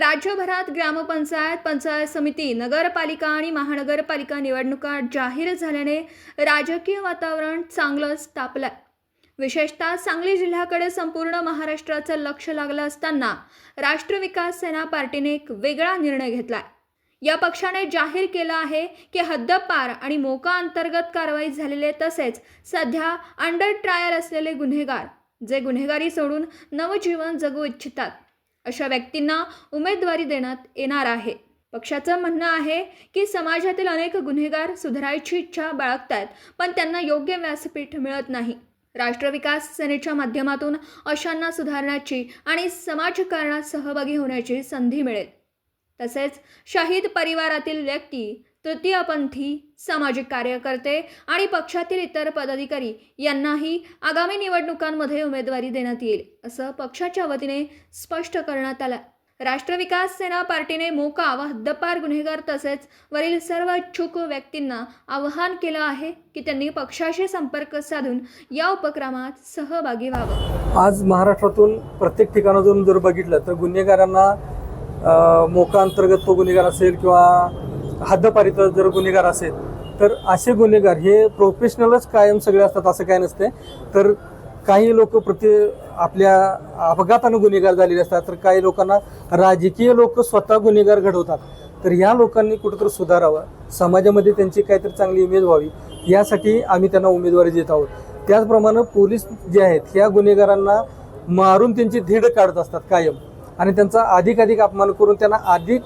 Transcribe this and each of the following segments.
राज्यभरात ग्रामपंचायत पंचायत समिती नगरपालिका आणि महानगरपालिका निवडणुका जाहीर झाल्याने राजकीय वातावरण चांगलंच तापलंय. विशेषतः सांगली जिल्ह्याकडे संपूर्ण महाराष्ट्राचं लक्ष लागलं असताना राष्ट्र विकास सेना पार्टीने एक वेगळा निर्णय घेतलाय. या पक्षाने जाहीर केलं आहे की हद्दपार आणि मोका अंतर्गत कारवाई झालेले तसेच सध्या अंडर ट्रायल असलेले गुन्हेगार जे गुन्हेगारी सोडून नवजीवन जगू इच्छितात. अशा व्यक्तींना उमेदवारी देण्यात येणार आहे. पक्षाचं म्हणणं आहे की समाजातील अनेक गुन्हेगार सुधारायची इच्छा बाळगतात पण त्यांना योग्य व्यासपीठ मिळत नाही. राष्ट्र विकास सेनेच्या माध्यमातून अशांना सुधारण्याची आणि समाजकारणात सहभागी होण्याची संधी मिळेल. तसेच शहीद परिवारातील व्यक्ती तृतीयपंथी सामाजिक कार्यकर्ते आणि पक्षातील इतर पदाधिकारी यांनाही आगामी निवडणुकांमध्ये उमेदवारी देण्यात येईल असं पक्षाच्या वतीने स्पष्ट करण्यात आलं. राष्ट्र विकास सेना पार्टीने मोका व हद्दपार गुन्हेगार तसेच वरील सर्व इच्छुक व्यक्तींना आवाहन केलं आहे की त्यांनी पक्षाशी संपर्क साधून या उपक्रमात सहभागी व्हावं. आज महाराष्ट्रातून प्रत्येक ठिकाणातून जर बघितलं तर गुन्हेगारांना मोका अंतर्गत तो गुन्हेगार असेल किंवा हद्दपारीचा जर गुन्हेगार असेल तर असे गुन्हेगार हे प्रोफेशनलच कायम सगळे असतात असं काय नसते तर काही लोक प्रति आपल्या अपघातानं गुन्हेगार झालेले असतात तर काही लोकांना राजकीय लोक स्वतः गुन्हेगार घडवतात. तर या लोकांनी कुठंतरी सुधारावं. समाजामध्ये त्यांची काहीतरी चांगली इमेज व्हावी यासाठी आम्ही त्यांना उमेदवारी देत आहोत. त्याचप्रमाणे पोलीस जे आहेत ह्या गुन्हेगारांना मारून त्यांची धीड काढत असतात कायम. आणि त्यांचा अधिकाधिक अपमान करून त्यांना अधिक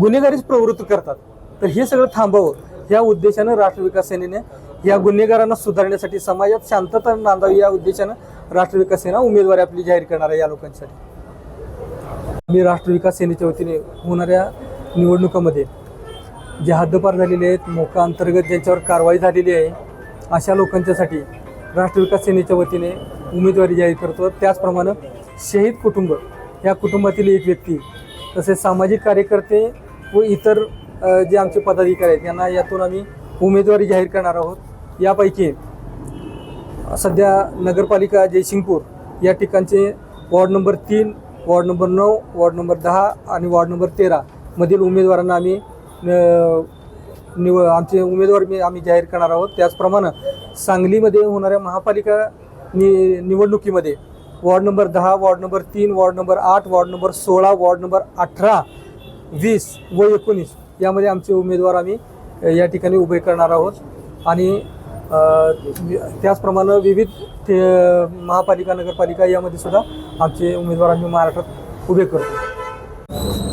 गुन्हेगारीच प्रवृत्त करतात. तर हे सगळं थांबावं. या उद्देशानं राष्ट्र विकास सेनेने या गुन्हेगारांना सुधारण्यासाठी समाजात शांतता नांदावी या उद्देशानं राष्ट्र विकास सेना उमेदवारी आपली जाहीर करणार आहे या लोकांसाठी. मी राष्ट्र विकास सेनेच्या वतीने होणाऱ्या निवडणुकामध्ये जे हद्दपार झालेले आहेत मोका अंतर्गत ज्यांच्यावर कारवाई झालेली आहे अशा लोकांच्यासाठी राष्ट्र विकास सेनेच्या वतीने उमेदवारी जाहीर करतो. त्याचप्रमाणे शहीद कुटुंब या कुटुंबातील एक व्यक्ती तसेच सामाजिक कार्यकर्ते व इतर जे आमचे पदाधिकारी आहेत यांना यातून आम्ही उमेदवारी जाहीर करणार आहोत. यापैकी सध्या नगरपालिका जयसिंगपूर या ठिकाणचे वॉर्ड नंबर तीन वॉर्ड नंबर नऊ वॉर्ड नंबर दहा आणि वॉर्ड नंबर तेरा मधील उमेदवारांना आम्ही निव आमचे उमेदवार मी आम्ही जाहीर करणार आहोत. त्याचप्रमाणे सांगलीमध्ये होणाऱ्या महापालिका नि निवडणुकीमध्ये वॉर्ड नंबर दहा वॉर्ड नंबर तीन वॉर्ड नंबर आठ वॉर्ड नंबर सोळा वॉर्ड नंबर अठरा वीस व एकोणीस यामध्ये आमचे उमेदवार आम्ही या ठिकाणी उभे करणार आहोत. आणि त्याचप्रमाणे विविध ते महापालिका नगरपालिका यामध्ये सुद्धा आमचे उमेदवार आम्ही महाराष्ट्रात उभे करतो.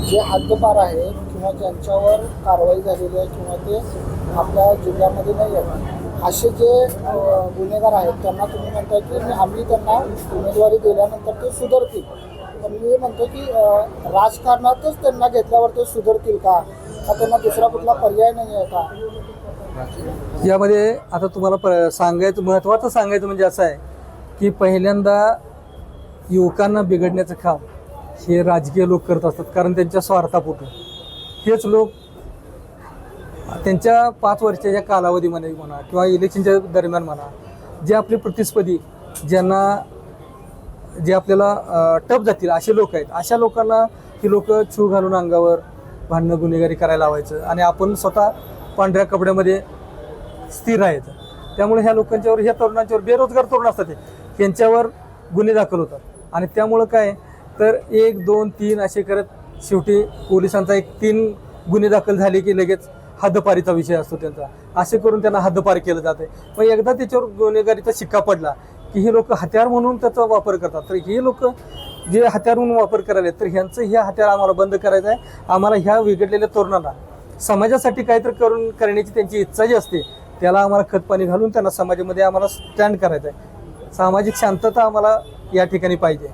जे हद्दपार आहे किंवा ज्यांच्यावर कारवाई झालेली आहे किंवा ते आपल्या जिल्ह्यामध्ये नाही आहे असे जे गुन्हेगार आहेत त्यांना तुम्ही म्हणताय की आम्ही त्यांना उमेदवारी दिल्यानंतर ते सुधारतील. पण मी म्हणतो की राजकारणातच त्यांना घेतल्यावर ते सुधारतील का? का त्यांना दुसरा कुठला पर्याय नाही आहे का? यामध्ये आता तुम्हाला प सांगायचं महत्त्वाचं सांगायचं म्हणजे असं आहे की पहिल्यांदा युवकांना बिघडण्याचं काम हे राजकीय लोक करत असतात कारण त्यांच्या स्वार्थापोटी हेच लोक त्यांच्या पाच वर्षाच्या कालावधीमध्ये म्हणा किंवा इलेक्शनच्या दरम्यान म्हणा जे आपले प्रतिस्पर्धी ज्यांना जे आपल्याला टप जातील असे लोक आहेत अशा लोकांना ही लोक छू घालून अंगावर भांडणं गुन्हेगारी करायला लावायचं आणि आपण स्वतः पांढऱ्या कपड्यामध्ये स्थिर राहायचं. त्यामुळे ह्या लोकांच्यावर ह्या तरुणांच्यावर बेरोजगार तरुण असतात ते. यांच्यावर गुन्हे दाखल होतात. आणि त्यामुळं काय तर एक दोन तीन असे करत शेवटी पोलिसांचा एक तीन गुन्हे दाखल झाले की लगेच हद्दपारीचा विषय असतो त्यांचा. असे करून त्यांना हद्दपार केलं जाते मग एकदा त्याच्यावर गुन्हेगारीचा शिक्का पडला की हे लोक हत्यार म्हणून त्याचा वापर करतात. तर हे लोक जे हत्यार म्हणून वापर करायला तर ह्यांचं हे हत्यार आम्हाला बंद करायचं आहे. आम्हाला ह्या विघडलेल्या तरुणांना समाजासाठी काहीतरी करून करण्याची त्यांची इच्छा जी असते त्याला आम्हाला खतपाणी घालून त्यांना समाजामध्ये आम्हाला स्टँड करायचं आहे. सामाजिक शांतता आम्हाला या ठिकाणी पाहिजे.